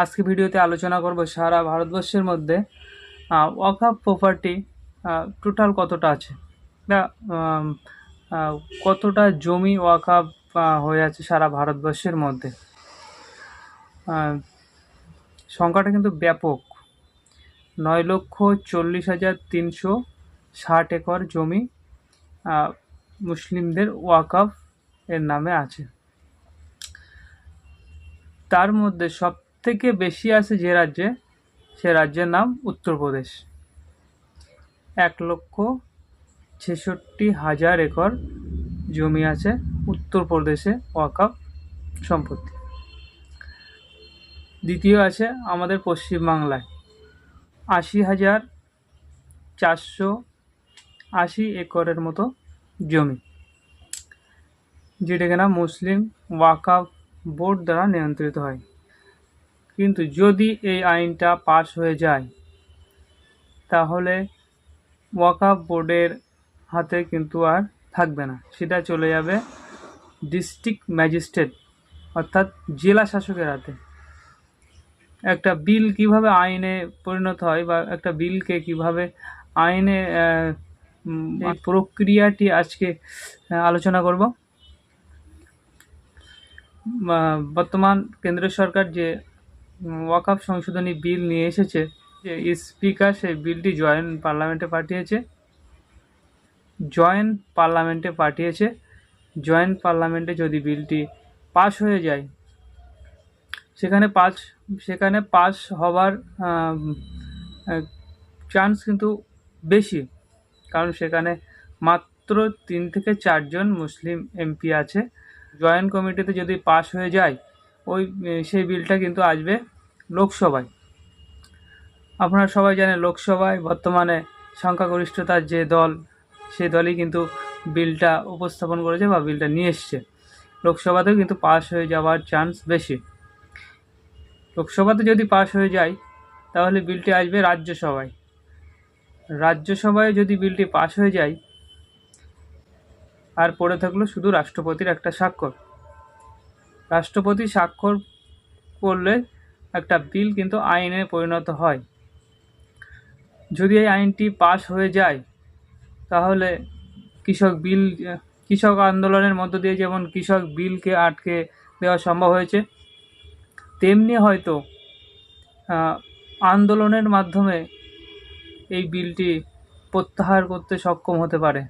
আজকে ভিডিওতে আলোচনা করব সারা ভারতবর্ষের মধ্যে ওয়াকআপ প্রপার্টি টোটাল কতটা আছে? কতটা জমি ওয়াকআপ হয়ে আছে সারা ভারতবর্ষের মধ্যে? সংখ্যাটা কিন্তু ব্যাপক। নয় লক্ষ চল্লিশ হাজার তিনশো ষাট একর জমি মুসলিমদের ওয়াকআপ এর নামে আছে। তার মধ্যে সব থেকে বেশি আছে যে রাজ্যে, সে রাজ্যের নাম উত্তরপ্রদেশ। এক লক্ষ ছেষট্টি হাজার একর জমি আছে উত্তরপ্রদেশে ওয়াকআপ সম্পত্তি। দ্বিতীয় আছে আমাদের পশ্চিমবাংলায়। আশি হাজার চারশো আশি একরের মতো জমি যেটা কিনা মুসলিম ওয়াকআপ বোর্ড দ্বারা নিয়ন্ত্রিত হয়। কিন্তু যদি এই আইনটা পাস হয়ে যায় তাহলে ওয়াকআপ বোর্ডের হাতে কিন্তু আর থাকবে না। সেটা চলে যাবে ডিস্ট্রিক্ট ম্যাজিস্ট্রেট অর্থাৎ জেলা শাসকের হাতে। একটা বিল কীভাবে আইনে পরিণত হয় বা একটা বিলকে কীভাবে আইনে এই প্রক্রিয়াটি আজকে আলোচনা করব। বর্তমান কেন্দ্র সরকার যে ওয়াকআপ সংশোধনী বিল নিয়ে এসেছে যে স্পিকার সেই বিলটি জয়েন্ট পার্লামেন্টে পাঠিয়েছে। জয়েন্ট পার্লামেন্টে পাঠিয়েছে। জয়েন্ট পার্লামেন্টে যদি বিলটি পাস হয়ে যায়, সেখানে পাস সেখানে পাস হবার চান্স কিন্তু বেশি। কারণ সেখানে মাত্র তিন থেকে চারজন মুসলিম এমপি আছে। জয়েন্ট কমিটিতে যদি পাস হয়ে যায় ওই সেই বিলটা কিন্তু আসবে লোকসভায়। আপনারা সবাই জানেন লোকসভায় বর্তমানে সংখ্যাগরিষ্ঠতার যে দল সেই দলই কিন্তু বিলটা উপস্থাপন করেছে বা বিলটা নিয়ে এসছে। লোকসভাতেও কিন্তু পাশ হয়ে যাওয়ার চান্স বেশি। লোকসভাতে যদি পাশ হয়ে যায়, তাহলে বিলটি আসবে রাজ্যসভায়। রাজ্যসভায় যদি বিলটি পাশ হয়ে যায়, আর পড়ে থাকল শুধু রাষ্ট্রপতির একটা স্বাক্ষর। রাষ্ট্রপতি স্বাক্ষর করলে একটা বিল কিন্তু আইনে পরিণত হয়। যদি এই আইনটি পাশ হয়ে যায়, তাহলে কৃষক বিল, কৃষক আন্দোলনের মধ্য দিয়ে যেমন কৃষক বিলকে আটকে দেওয়া সম্ভব হয়েছে, তেমনি হয়তো আন্দোলনের মাধ্যমে এই বিলটি প্রত্যাহার করতে সক্ষম হতে পারে।